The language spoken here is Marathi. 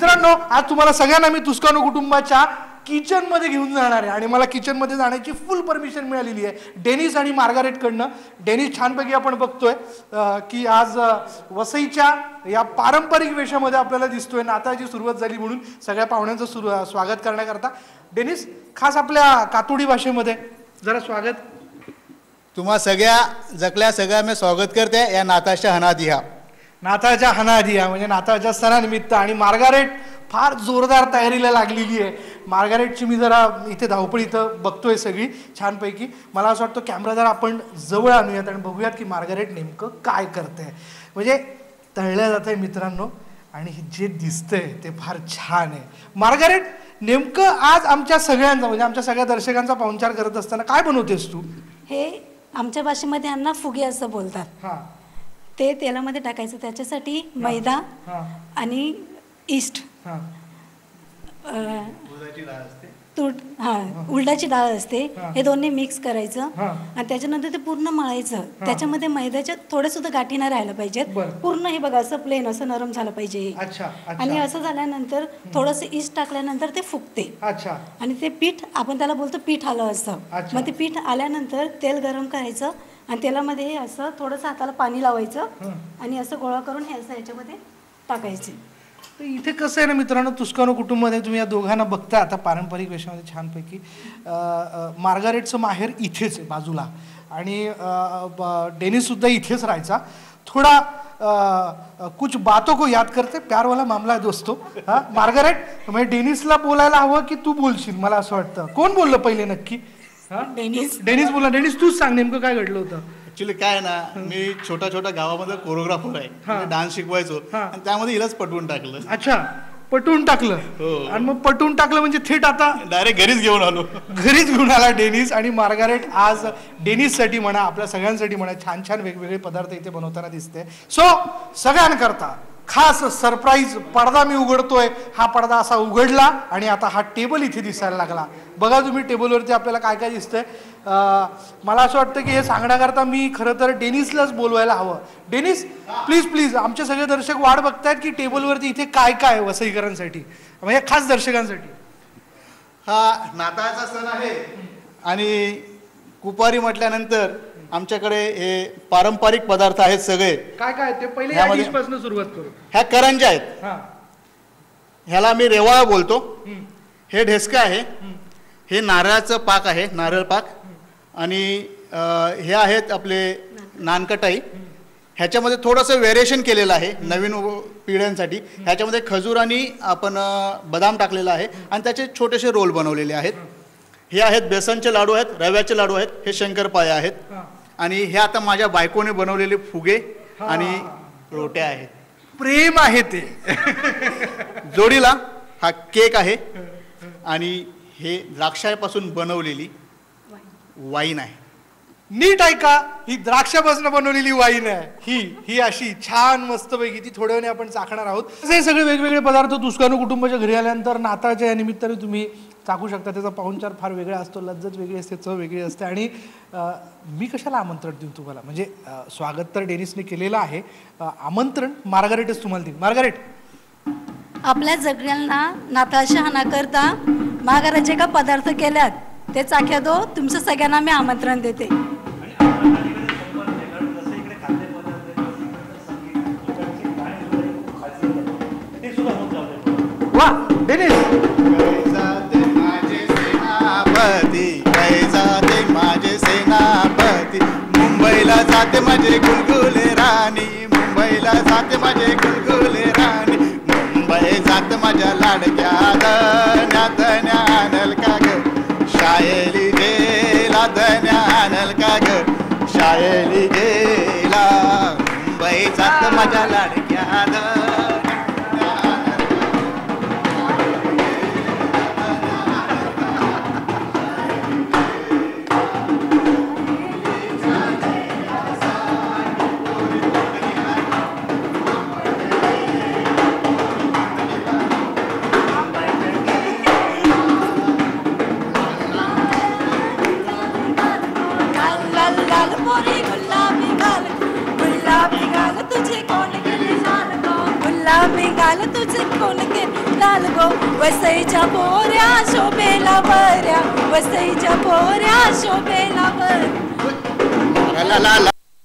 मित्रांनो आज तुम्हाला सगळ्यांना मी तुस्कानो कुटुंबाच्या किचनमध्ये घेऊन जाणार आहे. आणि मला किचनमध्ये जाण्याची फुल परमिशन मिळालेली आहे. डेनिस आणि मार्गारेटकडनं डेनिस छानपैकी आपण बघतोय की आज वसईच्या या पारंपरिक वेशामध्ये आपल्याला दिसतोय. नाताळची सुरुवात झाली म्हणून सगळ्या पाहुण्यांचं सुरू स्वागत करण्याकरता. डेनिस खास आपल्या कातोडी भाषेमध्ये जरा स्वागत. तुम्हा सगळ्या जगल्या सगळ्या मी स्वागत करते. या नाताच्या हनादिहा नाताळच्या आहे म्हणजे नाताळच्या सणानिमित्त. आणि मार्गारेट फार जोरदार तयारीला लागलेली आहे. मार्गारेटची मी जरा इथे धावपळ इथं बघतोय सगळी छानपैकी. मला असं वाटतं कॅमेरा जरा आपण जवळ आणूयात आणि बघूयात की मार्गारेट नेमकं काय करते म्हणजे तळल्या जात आहे मित्रांनो आणि हे जे दिसतंय ते फार छान आहे. मार्गारेट नेमकं आज आमच्या सगळ्यांचा म्हणजे आमच्या सगळ्या दर्शकांचा पाहुणचार करत असताना काय बनवतेस तू? हे आमच्या भाषेमध्ये यांना फुगे असं बोलतात. हां. ते तेलामध्ये टाकायचं. त्याच्यासाठी मैदा हां. आणि ईस्ट हां. तूट हा उलडाची डाळ असते. हा. हे दोन्ही मिक्स करायचं. हा. आणि त्याच्यानंतर ते पूर्ण मळायचं. त्याच्यामध्ये मैद्याच्या थोड्या सुद्धा गाठी नाही राहायला पाहिजेत. पूर्ण हे बघा असं प्लेन असं नरम झालं पाहिजे अच्छा अच्छा. आणि असं झाल्यानंतर थोडंसं ईस्ट टाकल्यानंतर ते फुगते. अच्छा. आणि ते पीठ आपण त्याला बोलतो पीठ आलं असं. मग ते पीठ आल्यानंतर तेल गरम करायचं. आणि तेलामध्ये हे असं थोडंसं हाताला पाणी लावायचं. आणि असं गोळा करून हे असं याच्यामध्ये टाकायचे. तर इथे कसं आहे ना मित्रांनो तुस्कानो कुटुंबामध्ये तुम्ही या दोघांना बघता आता पारंपरिक वेशामध्ये छानपैकी मार्गारेटचं माहेर इथेच आहे बाजूला. आणि डेनिससुद्धा इथेच राहायचा. थोडा कुछ बातों को याद करते प्यारवाला मामला आहे दोस्तो. हा मार्गारेट म्हणजे डेनिसला बोलायला हवं की तू बोलशील मला असं वाटतं. कोण बोललं पहिले नक्की? डेनिस. डेनिस बोला डेनिस तूच सांग नेमकं काय घडलं होतं. ऍक्च्युली काय ना मी छोट्या छोट्या गावामध्ये कोरिओग्राफर आहे. डान्स शिकवायचो. हा. आणि त्यामध्ये हिलाच पटवून टाकलं. अच्छा पटवून टाकलं. हो. आणि मग पटवून टाकलं म्हणजे थेट आता डायरेक्ट घरीच घेऊन आलो. घरीच घेऊन आला डेनिस आणि मार्गारेट आज डेनिससाठी म्हणा आपल्या सगळ्यांसाठी म्हणा छान छान वेगवेगळे पदार्थ इथे बनवताना दिसते. सो सगळ्यांकरता खास सरप्राईज पडदा मी उघडतोय. हा पडदा असा उघडला आणि आता हा टेबल इथे दिसायला लागला. बघा तुम्ही टेबलवरती आपल्याला काय काय दिसतंय. मला असं वाटतं की हे सांगण्याकरता मी खरं तर डेनिसलाच बोलवायला हवं. डेनिस प्लीज प्लीज आमचे सगळे दर्शक वाट बघतायत की टेबलवरती इथे काय काय आहे वसईकरांसाठी. म्हणजे खास दर्शकांसाठी. हा नाताळचा सण आहे. आणि कुपारी म्हटल्यानंतर आमच्याकडे हे पारंपरिक पदार्थ आहेत सगळे. काय काय ते? पहिले या यामध्ये- डिशपासून सुरुवात करू. ह्या करंज्या आहेत. हा. ह्याला मी रेवाळा बोलतो. हम्म. हे ढेसका आहे. हे नारळाचं पाक आहे नारळ पाक. आणि अ, हे आहेत आपले नानकटाई. ह्याच्यामध्ये थोडंसं व्हेरिएशन केलेलं आहे नवीन उ- पिढ्यांसाठी. ह्याच्यामध्ये खजूर आणि आपण अ, बदाम टाकलेला आहे. आणि त्याचे छोटेसे रोल बनवलेले आहेत. हे आहेत बेसनचे लाडू आहेत रव्याचे लाडू आहेत हे शंकरपाळे आहेत. हा. आणि हे आता माझ्या बायकोने बनवलेले फुगे. आणि रोट्या आहेत. प्रेम आहे ते. जोडीला हा केक आहे आणि हे द्राक्षापासून बनवलेली वाईन आहे. नीट ऐका ही द्राक्षापासून बनवलेली वाईन आहे. ही ही अशी छान मस्तपैकी ती थोड्या वेळाने आपण चाखणार आहोत. हे सगळे वेगवेगळे पदार्थ दुष्कानू कुटुंबाच्या घरी आल्यानंतर नाताळच्या या निमित्ताने तुम्ही चाखू शकता त्याचा पाहुणचार फार वेगळा असतो लज्जत वेगळी असते चव वेगळी असते आणि मी कशाला आमंत्रण देऊ तुम्हाला? म्हणजे स्वागत तर डेनिसने केलेलं आहे आमंत्रण मार्गारेटच तुम्हाला देईन. मार्गारेट! आपल्या सगळ्यांना नाताळशहाना करता माघारा जे का पदार्थ केल्यात ते चाख्या दो तुमचं सगळ्यांना मी आमंत्रण देते. वा! डेनिस! मुंबईला जाते माझे गुलगुले राणी. मुंबईला जाते माझे गुलगुले राणी. मुंबई जात माझ्या लाडक्या धन्या धन्या आणल का ग? शायली गेला धन्या आणल का ग? शायली गेला. मुंबई जात माझ्या लाडक्या तुझे लाल गो? वसईच्या पोऱ्या शोभेला बऱ्या वसईच्या पोऱ्या शोभेला बऱ्या